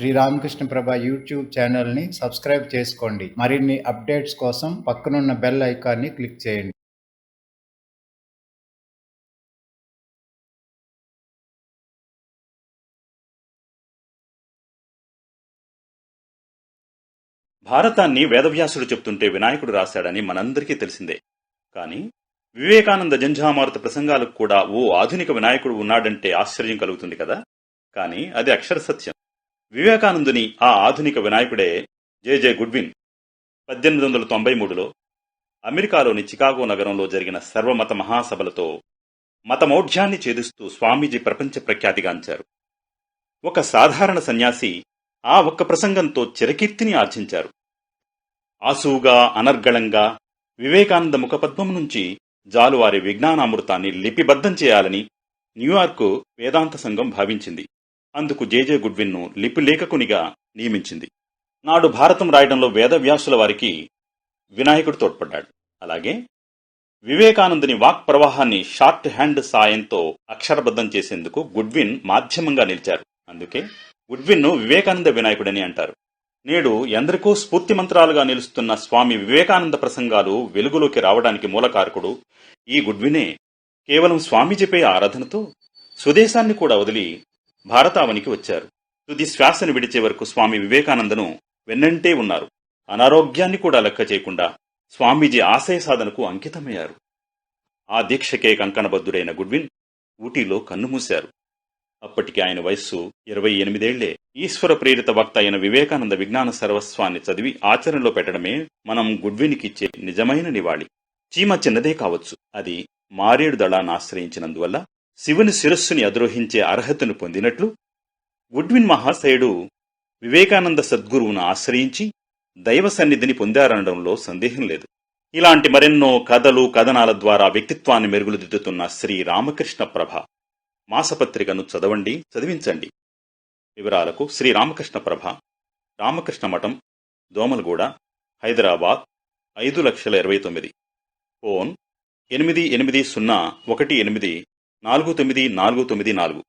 Sri Ramakrishna Prabha YouTube ఛానల్ని subscribe చేసుకోండి. మరిన్ని అప్డేట్స్ కోసం పక్కనున్న బెల్ ఐకాన్ని క్లిక్ చేయండి. భారతాన్ని వేదవ్యాసుడు చెప్తుంటే వినాయకుడు రాశాడని మనందరికీ తెలిసిందే. కానీ వివేకానంద జంఝామారుత ప్రసంగాలకు కూడా ఓ ఆధునిక వినాయకుడు ఉన్నాడంటే ఆశ్చర్యం కలుగుతుంది కదా. కానీ అది అక్షర సత్యం. వివేకానందుని ఆ ఆధునిక వినాయకుడే జే గుడ్విన్. పద్దెనిమిది వందల తొంభై మూడులో అమెరికాలోని చికాగో నగరంలో జరిగిన సర్వమత మహాసభలతో మతమౌఢ్యాన్ని ఛేదిస్తూ స్వామీజీ ప్రపంచ ప్రఖ్యాతిగాంచారు ఒక సాధారణ సన్యాసి ఆ ఒక్క ప్రసంగంతో చిరకీర్తిని ఆర్జించారు. ఆసువుగా అనర్గళంగా వివేకానంద ముఖపద్మం నుంచి జాలువారి విజ్ఞానామృతాన్ని లిపిబద్ధం చేయాలని న్యూయార్కు వేదాంత సంఘం భావించింది. అందుకు జేజే గుడ్విన్ను లిపిలేఖకునిగా నియమించింది. నాడు భారతం రాయడంలో వేదవ్యాసుల వారికి వినాయకుడు తోడ్పడ్డాడు. అలాగే వివేకానందుని వాక్ ప్రవాహాన్ని షార్ట్ హ్యాండ్ సాయంతో అక్షరబద్ధం చేసేందుకు గుడ్విన్ మాధ్యమంగా నిలిచారు. అందుకే గుడ్విన్ను వివేకానంద వినాయకుడని అంటారు. నేడు ఎందరికో స్ఫూర్తి మంత్రాలుగా నిలుస్తున్న స్వామి వివేకానంద ప్రసంగాలు వెలుగులోకి రావడానికి మూలకారకుడు ఈ గుడ్వినే. కేవలం స్వామీజీపై ఆరాధనతో స్వదేశాన్ని కూడా వదిలి భారతావనికి వచ్చారు. తుది శ్వాసను విడిచే వరకు స్వామి వివేకానందను వెన్నంటే ఉన్నారు. అనారోగ్యాన్ని కూడా లెక్క చేయకుండా స్వామీజీ ఆశయ సాధనకు అంకితమయ్యారు. ఆ దీక్షకే కంకణబద్ధుడైన గుడ్విన్ ఊటీలో కన్నుమూశారు. అప్పటికి ఆయన వయస్సు ఇరవై ఎనిమిదేళ్ళే. ఈశ్వర ప్రేరిత వక్త అయిన వివేకానంద విజ్ఞాన సర్వస్వాన్ని చదివి ఆచరణలో పెట్టడమే మనం గుడ్వినికిచ్చే నిజమైన నివాళి. చీమ చిన్నదే కావచ్చు. అది మారేడు దళాన్ని ఆశ్రయించినందువల్ల శివుని శిరస్సుని అద్రోహించే అర్హతను పొందినట్లు ఉడ్విన్ మహాశయుడు వివేకానంద సద్గురువును ఆశ్రయించి దైవ సన్నిధిని పొందారనడంలో సందేహం లేదు. ఇలాంటి మరెన్నో కథలు కథనాల ద్వారా వ్యక్తిత్వాన్ని మెరుగులుదిద్దుతున్న శ్రీ రామకృష్ణ ప్రభ. మాసపత్రికను చదవండి చదివించండి. వివరాలకు శ్రీ రామకృష్ణ ప్రభ రామకృష్ణ మఠం దోమలగూడ హైదరాబాద్ ఐదు లక్షల ఇరవై తొమ్మిది. ఫోన్ ఎనిమిది ఎనిమిది సున్నా ఒకటి ఎనిమిది నాలుగు తొమ్మిది నాలుగు తొమ్మిది నాలుగు.